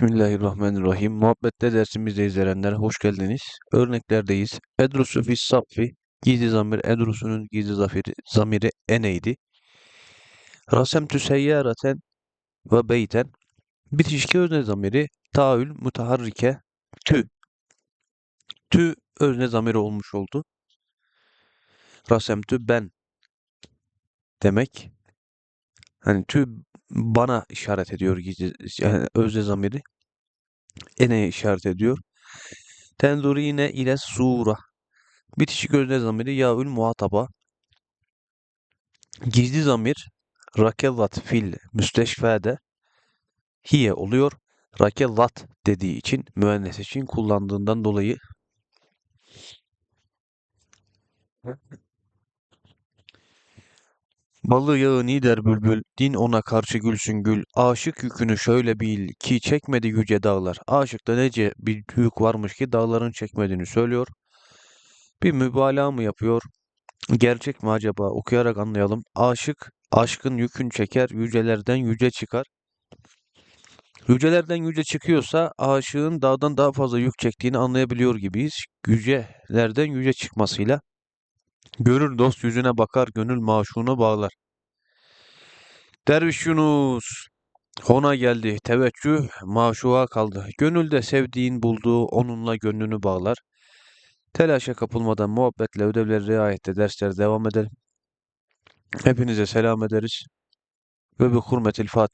Bismillahirrahmanirrahim. Muhabbette dersimizde izleyenler hoş geldiniz. Örneklerdeyiz. Edrusu fis saffi. Gizli zamir edrusunun gizli zafiri, zamiri eneydi. Rasemtü seyyareten ve beyten. Bitişki özne zamiri taül mutaharrike tü. Tü özne zamiri olmuş oldu. Rasemtü ben demek. Hani tü bana işaret ediyor gizli yani özne zamiri. Eneye işaret ediyor. Tenzurine ile sura. Bitişik özne zamiri yaül muhataba. Gizli zamir rakellat fil müsteşfede hiye oluyor. Rakellat dediği için müennes için kullandığından dolayı Balı yağı nider bülbül, din ona karşı gülsün gül. Aşık yükünü şöyle bil ki çekmedi yüce dağlar. Aşıkta nece bir yük varmış ki dağların çekmediğini söylüyor. Bir mübalağa mı yapıyor? Gerçek mi acaba? Okuyarak anlayalım. Aşık, aşkın yükün çeker, yücelerden yüce çıkar. Yücelerden yüce çıkıyorsa aşığın dağdan daha fazla yük çektiğini anlayabiliyor gibiyiz. Yücelerden yüce çıkmasıyla. Görür dost yüzüne bakar, gönül maşunu bağlar. Derviş Yunus, Hona geldi, teveccüh maşuğa kaldı. Gönülde sevdiğin bulduğu onunla gönlünü bağlar. Telaşa kapılmadan muhabbetle ödevleri riayette dersler devam edelim. Hepinize selam ederiz. Ve bi hurmetil Fatiha.